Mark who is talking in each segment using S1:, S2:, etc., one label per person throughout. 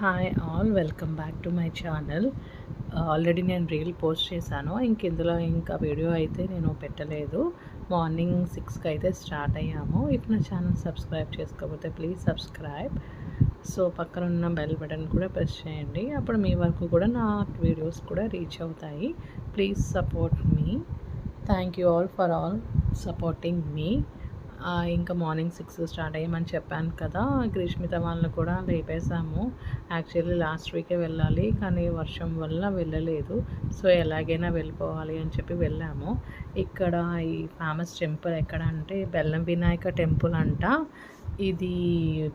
S1: Hi all welcome back to my channel already నేను reel post చేశాను. ఇంక ఇందులో ఇంకా వీడియో అయితే నేను పెట్టలేదు. మార్నింగ్ సిక్స్కి అయితే స్టార్ట్ అయ్యాము. ఇఫ్ నా ఛానల్ సబ్స్క్రైబ్ చేసుకోకపోతే ప్లీజ్ సబ్స్క్రైబ్ సో పక్కన ఉన్న బెల్ బటన్ కూడా ప్రెస్ చేయండి. అప్పుడు మీ వరకు కూడా నా వీడియోస్ కూడా రీచ్ అవుతాయి. Please support me thank you all for all supporting మీ ఇంకా మార్నింగ్ సిక్స్ స్టార్ట్ అయ్యామని చెప్పాను కదా. గ్రీష్మిత వాళ్ళని కూడా లేపేశాము. యాక్చువల్లీ లాస్ట్ వీకే వెళ్ళాలి కానీ వర్షం వల్ల వెళ్ళలేదు. సో ఎలాగైనా వెళ్ళిపోవాలి అని చెప్పి వెళ్ళాము. ఇక్కడ ఈ ఫేమస్ టెంపుల్ ఎక్కడ అంటే బెల్లం వినాయక టెంపుల్ అంట. ఇది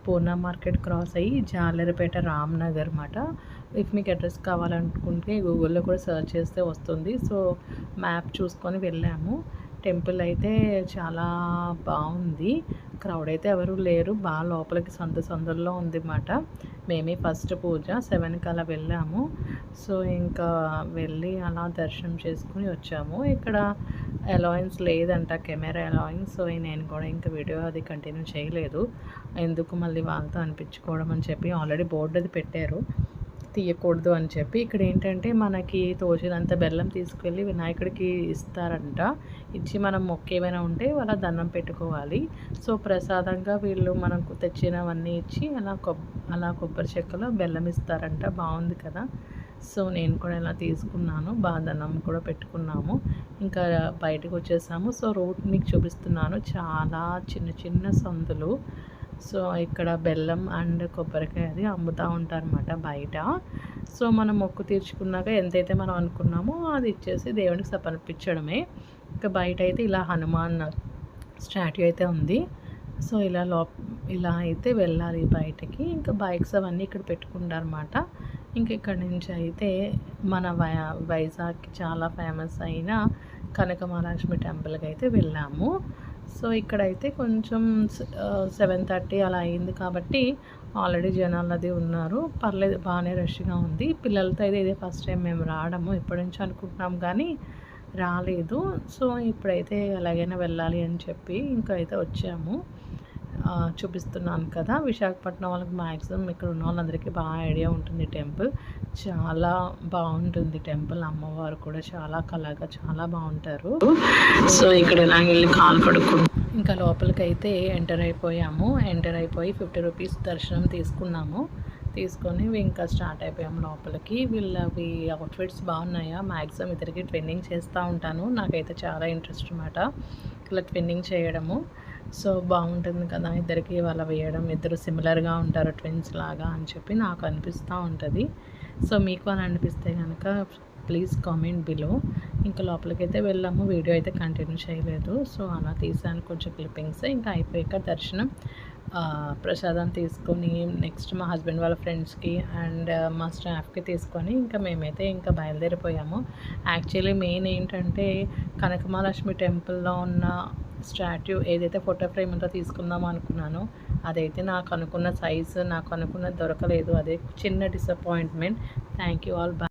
S1: పూర్ణ మార్కెట్ క్రాస్ అయ్యి జాలరిపేట రామ్నగర్ అనమాట ఇఫ్ మీకు అడ్రస్ కావాలనుకుంటే గూగుల్లో కూడా సెర్చ్ చేస్తే వస్తుంది. సో మ్యాప్ చూసుకొని వెళ్ళాము. టెంపుల్ అయితే చాలా బాగుంది. క్రౌడ్ అయితే ఎవరు లేరు. బాగా లోపలికి సొంత సందుల్లో ఉంది అన్నమాట మేమే ఫస్ట్ పూజ సెవెన్కి అలా వెళ్ళాము. సో ఇంకా వెళ్ళి అలా దర్శనం చేసుకుని వచ్చాము. ఇక్కడ అలోయన్స్ లేదంట కెమెరా అలోయన్స్ సో నేను కూడా ఇంకా వీడియో అది కంటిన్యూ చేయలేదు. ఎందుకు మళ్ళీ వాళ్ళతో అనిపించుకోవడం అని చెప్పి ఆల్రెడీ బోర్డు అది పెట్టారు. తీయకూడదు అని చెప్పి ఇక్కడ ఏంటంటే మనకి తోచినంత బెల్లం తీసుకెళ్ళి వినాయకుడికి ఇస్తారంట. ఇచ్చి మనం మొక్క ఏమైనా ఉంటే వాళ్ళ దండం పెట్టుకోవాలి. సో ప్రసాదంగా వీళ్ళు మనకు తెచ్చినవన్నీ ఇచ్చి అలా కొబ్ అలా కొబ్బరి చెక్కలో బెల్లం ఇస్తారంట. బాగుంది కదా? సో నేను కూడా ఇలా తీసుకున్నాను. బాగా కూడా పెట్టుకున్నాము. ఇంకా బయటకు వచ్చేసాము. సో రోడ్ మీకు చూపిస్తున్నాను. చాలా చిన్న చిన్న సందులు. సో ఇక్కడ బెల్లం అండ్ కొబ్బరికాయ అది అమ్ముతూ ఉంటారన్నమాట బయట. సో మనం మొక్కు తీర్చుకున్నాక ఎంతైతే మనం అనుకున్నామో అది ఇచ్చేసి దేవునికి సమర్పించడమే. ఇంకా బయట అయితే ఇలా హనుమాన్ స్టాట్యూ అయితే ఉంది. సో ఇలా లోప ఇలా అయితే వెళ్ళాలి బయటకి. ఇంకా బైక్స్ అవన్నీ ఇక్కడ పెట్టుకుంటారన్నమాట. ఇంక ఇక్కడ నుంచి అయితే మన వై వైజాగ్కి చాలా ఫేమస్ అయిన కనక మహాలక్ష్మి టెంపుల్కి అయితే వెళ్ళాము. సో ఇక్కడైతే కొంచెం సెవెన్ థర్టీ అలా అయింది కాబట్టి ఆల్రెడీ జనాలు అది ఉన్నారు. పర్లేదు బాగానే రష్గా ఉంది. పిల్లలతో అయితే ఇదే ఫస్ట్ టైం మేము రావడము. ఎప్పటి నుంచి అనుకుంటున్నాం కానీ రాలేదు. సో ఇప్పుడైతే ఎలాగైనా వెళ్ళాలి అని చెప్పి ఇంకా అయితే వచ్చాము. చూపిస్తున్నాను కదా. విశాఖపట్నం వాళ్ళకి మ్యాక్సిమం ఇక్కడ ఉన్న వాళ్ళందరికీ బాగా ఐడియా ఉంటుంది టెంపుల్. చాలా బాగుంటుంది టెంపుల్. అమ్మవారు కూడా చాలా కళగా చాలా బాగుంటారు. సో ఇక్కడ ఇలా వెళ్ళి కాలు కడుక్కుంటాం ఇంకా లోపలికి అయితే ఎంటర్ అయిపోయాము. ఎంటర్ అయిపోయి ఫిఫ్టీ రూపీస్ దర్శనం తీసుకున్నాము. తీసుకొని ఇంకా స్టార్ట్ అయిపోయాము లోపలికి. వీళ్ళవి అవుట్ఫిట్స్ బాగున్నాయా? మ్యాక్సిమం ఇద్దరికి ట్రెండింగ్ చేస్తూ ఉంటాను. నాకైతే చాలా ఇంట్రెస్ట్ అనమాట ఇలా ట్విన్నింగ్ చేయడము. సో బాగుంటుంది కదా ఇద్దరికి వాళ్ళ వేయడం. ఇద్దరు సిమిలర్గా ఉంటారు ట్విన్స్ లాగా అని చెప్పి నాకు అనిపిస్తూ ఉంటుంది. సో మీకు అని అనిపిస్తే కనుక ప్లీజ్ కామెంట్ బిలో ఇంకా లోపలికైతే వెళ్ళాము వీడియో అయితే కంటిన్యూ చేయలేదు. సో అలా తీసాను కొంచెం క్లిప్పింగ్స్ ఇంకా అయిపోయాక దర్శనం. ప్రసాదం తీసుకొని నెక్స్ట్ మా హస్బెండ్ వాళ్ళ ఫ్రెండ్స్కి అండ్ uh, మా స్టాఫ్కి తీసుకొని ఇంకా మేమైతే ఇంకా బయలుదేరిపోయాము. యాక్చువల్లీ మెయిన్ ఏంటంటే కనకమహాలక్ష్మి టెంపుల్లో ఉన్న స్టాట్యూ ఏదైతే ఫోటో ఫ్రేమ్ ఉందో తీసుకుందాం అనుకున్నానో. అదైతే నాకు అనుకున్న సైజు నాకు అనుకున్న దొరకలేదు. అదే చిన్న disappointment thank you all bye